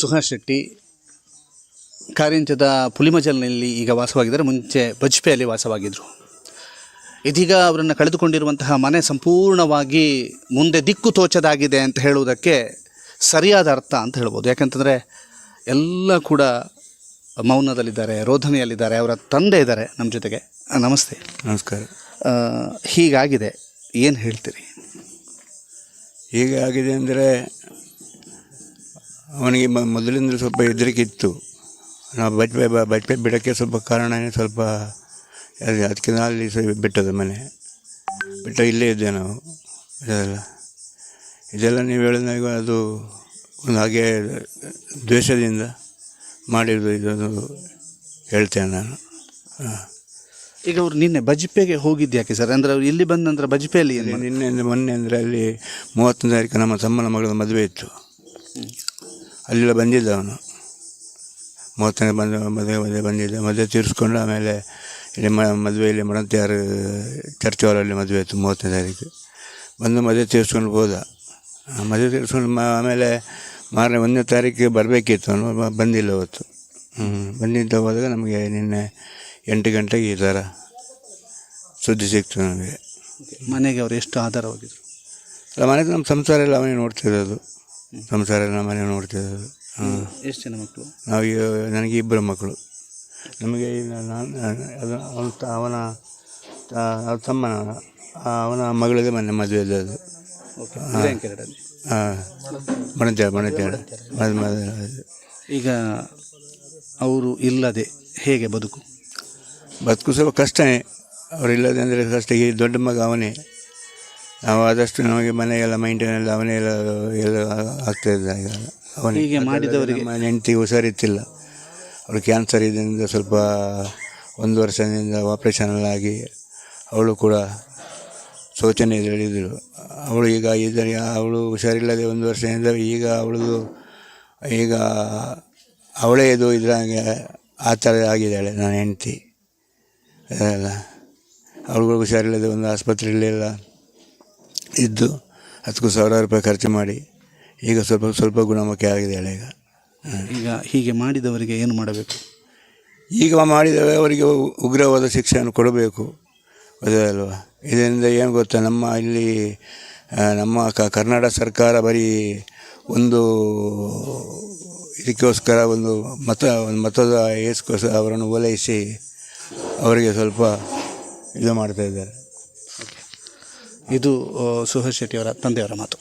ಸುಹಾಸ್ ಶೆಟ್ಟಿ ಕಾರಿಂಜದ ಪುಲಿಮಜಲ್ನಲ್ಲಿ ಈಗ ವಾಸವಾಗಿದ್ದಾರೆ ಮುಂಚೆ ಬಜ್ಪೆಯಲ್ಲಿ ವಾಸವಾಗಿದ್ದರು ಇದೀಗ ಅವರನ್ನು ಕಳೆದುಕೊಂಡಿರುವಂತಹ ಮನೆ ಸಂಪೂರ್ಣವಾಗಿ ಮುಂದೆ ದಿಕ್ಕು ತೋಚದಾಗಿದೆ ಅಂತ ಹೇಳುವುದಕ್ಕೆ ಸರಿಯಾದ ಅರ್ಥ ಅಂತ ಹೇಳ್ಬೋದು. ಯಾಕಂತಂದರೆ ಎಲ್ಲ ಕೂಡ ಮೌನದಲ್ಲಿದ್ದಾರೆ ರೋಧನೆಯಲ್ಲಿದ್ದಾರೆ ಅವರ ತಂದೆ ಇದ್ದಾರೆ ನಮ್ಮ ಜೊತೆಗೆ. ನಮಸ್ತೆ. ನಮಸ್ಕಾರ. ಹೀಗಾಗಿದೆ. ಏನು ಹೇಳ್ತೀರಿ? ಹೀಗಾಗಿದೆ ಅಂದರೆ ಅವನಿಗೆ ಮ- ಮೊದಲಿಂದ ಸ್ವಲ್ಪ ಹೆದರಿಕೆ ಇತ್ತು ನಾವು ಬಜ್ಪೆ ಬ- ಬಜ್ಪೆ ಬಿಡೋಕ್ಕೆ ಸ್ವಲ್ಪ ಕಾರಣನೇ ಸ್ವಲ್ಪ ಅದೇ ಅದಕ್ಕೆ ನಾ ಅಲ್ಲಿ ಸಹ ಬಿಟ್ಟದ ಮನೆ. ಬಿಟ್ಟ ಇಲ್ಲೇ ಇದ್ದೆ ನಾವು. ಇದೆಲ್ಲ ಇದೆಲ್ಲ ನೀವು ಹೇಳಿದಾಗ ಅದು ಒಂದು ಹಾಗೆ ದ್ವೇಷದಿಂದ ಮಾಡಿದ್ದು ಇದೊಂದು ಹೇಳ್ತೇನೆ ನಾನು. ಹಾಂ. ಈಗ ಅವ್ರು ನಿನ್ನೆ ಬಜ್ಪೆಗೆ ಹೋಗಿದ್ದು ಯಾಕೆ ಸರ್? ಅಂದರೆ ಅವ್ರು ಇಲ್ಲಿ ಬಂದ ನಂತರ ಬಜ್ಪೆಯಲ್ಲಿ ನಿನ್ನೆ ಅಂದರೆ ಮೊನ್ನೆ ಅಂದರೆ ಅಲ್ಲಿ ಮೂವತ್ತೊಂದು ತಾರೀಕು ನಮ್ಮ ತಮ್ಮನ ಮಗಳ ಮದುವೆ ಇತ್ತು. ಅಲ್ಲೆಲ್ಲ ಬಂದಿದ್ದ ಅವನು. ಮೂವತ್ತನೇ ಬಂದ ಮದುವೆ ಮದುವೆ ಬಂದಿದ್ದ. ಮದುವೆ ತೀರಿಸ್ಕೊಂಡು ಆಮೇಲೆ ಇಲ್ಲಿ ಮ ಮದುವೆಯಲ್ಲಿ ಮಡಂತಿಯಾರು ಚರ್ಚ್ ಹಾಲಲ್ಲಿ ಮದುವೆ ಆಯಿತು ಮೂವತ್ತನೇ ತಾರೀಕು. ಬಂದು ಮದುವೆ ತೀರಿಸ್ಕೊಂಡು ಹೋದ. ಆ, ಮದುವೆ ತೀರಿಸ್ಕೊಂಡು ಮ ಆಮೇಲೆ ಮಾರನೇ ಒಂದನೇ ತಾರೀಕಿಗೆ ಬರಬೇಕಿತ್ತು ಅವನು. ಬಂದಿಲ್ಲ ಅವತ್ತು. ಹ್ಞೂ ಬಂದಿದ್ದ ಹೋದಾಗ ನಮಗೆ ನಿನ್ನೆ ಎಂಟು ಗಂಟೆಗೆ ಈ ಥರ ಸುದ್ದಿ ಸಿಕ್ತು ನಮಗೆ. ಮನೆಗೆ ಅವರು ಎಷ್ಟು ಆಧಾರವಾಗಿದ್ದರು ಅಲ್ಲ ಮನೆಗೆ ನಮ್ಮ ಸಂಸಾರ ಎಲ್ಲ ಅವನೇ ನೋಡ್ತಿರೋದು. ಸಂಸಾರ ಮನೆ ನೋಡ್ತೇವೆ ಹಾಂ. ಎಷ್ಟು ಜನ ಮಕ್ಕಳು? ನಾವು ನನಗೆ ಇಬ್ಬರು ಮಕ್ಕಳು. ನಮಗೆ ನಾನು ಅದು ಅವನ ತ- ಅವನ ತ- ಅವ್ರ ತಮ್ಮನ ಅವನ ಮಗಳಿಗೆ ಮೊನ್ನೆ ಮದುವೆ ಓಕೆ ಹಿರೇಕೆರಡಲ್ಲಿ ಹಾಂ. ಮಣತ್ಯಾಳ ಮದುವೆ ಈಗ ಅವರು ಇಲ್ಲದೆ ಹೇಗೆ ಬದುಕು? ಬದುಕು ಸ್ವಲ್ಪ ಕಷ್ಟನೇ ಅವರಿಲ್ಲದೆ ಅಂದರೆ ಕಷ್ಟ. ಈ ದೊಡ್ಡ ಮಗ ಅವನೇ. ನಾವು ಆದಷ್ಟು ನಮಗೆ ಮನೆಯೆಲ್ಲ ಮೈಂಟೈನ್ ಎಲ್ಲ ಅವನೇ ಎಲ್ಲ ಎಲ್ಲ ಆಗ್ತಾ ಇದ್ದ ಈಗ ಹೀಗೆ ಮಾಡಿದವರಿಗೆ ನಮ್ಮ ಹೆಂಡತಿ ಹುಷಾರಿತ್ತಿಲ್ಲ ಅವಳು ಕ್ಯಾನ್ಸರ್ ಇದರಿಂದ ಸ್ವಲ್ಪ ಒಂದು ವರ್ಷದಿಂದ ಆಪ್ರೇಷನ್ ಎಲ್ಲ ಆಗಿ ಅವಳು ಕೂಡ ಶೋಚನೆ ಇದರಲ್ಲಿದ್ದರು ಅವಳು ಈಗ ಇದರ ಅವಳು ಹುಷಾರಿಲ್ಲದೆ ಒಂದು ವರ್ಷದಿಂದ ಈಗ ಅವಳದು ಈಗ ಅವಳೇ ಇದು ಇದ್ರಾಗೆ ಆ ಥರ ಆಗಿದ್ದಾಳೆ ನನ್ನ ಹೆಂಡತಿ. ಅದೆಲ್ಲ. ಅವಳುಗಳು ಹುಷಾರಿಲ್ಲದೆ ಒಂದು ಆಸ್ಪತ್ರೆಯಲ್ಲೆಲ್ಲ ಇದ್ದು ಅದಕ್ಕೂ ಸಾವಿರಾರು ರೂಪಾಯಿ ಖರ್ಚು ಮಾಡಿ ಈಗ ಸ್ವಲ್ಪ ಸ್ವಲ್ಪ ಗುಣಮುಖ ಆಗಿದೆ ಈಗ. ಈಗ ಹೀಗೆ ಮಾಡಿದವರಿಗೆ ಏನು ಮಾಡಬೇಕು? ಈಗ ಮಾಡಿದವರಿಗೆ ಅವರಿಗೆ ಉಗ್ರವಾದ ಶಿಕ್ಷೆಯನ್ನು ಕೊಡಬೇಕು. ಅಲ್ವಾ? ಇದರಿಂದ ಏನು ಗೊತ್ತಾ? ನಮ್ಮ ಇಲ್ಲಿ ನಮ್ಮ ಕ ಕರ್ನಾಟಕ ಸರ್ಕಾರ ಬರೀ ಒಂದು ಇದಕ್ಕೋಸ್ಕರ ಒಂದು ಮತ ಒಂದು ಮತದ ಏಸ್ಕೋಸ್ಕರ ಅವರನ್ನು ಓಲೈಸಿ ಅವರಿಗೆ ಸ್ವಲ್ಪ ಇದು ಮಾಡ್ತಾ ಇದ್ದಾರೆ. ಇದು ಸುಹರ್ ಶೆಟ್ಟಿಯವರ ತಂದೆಯವರ ಮಾತು.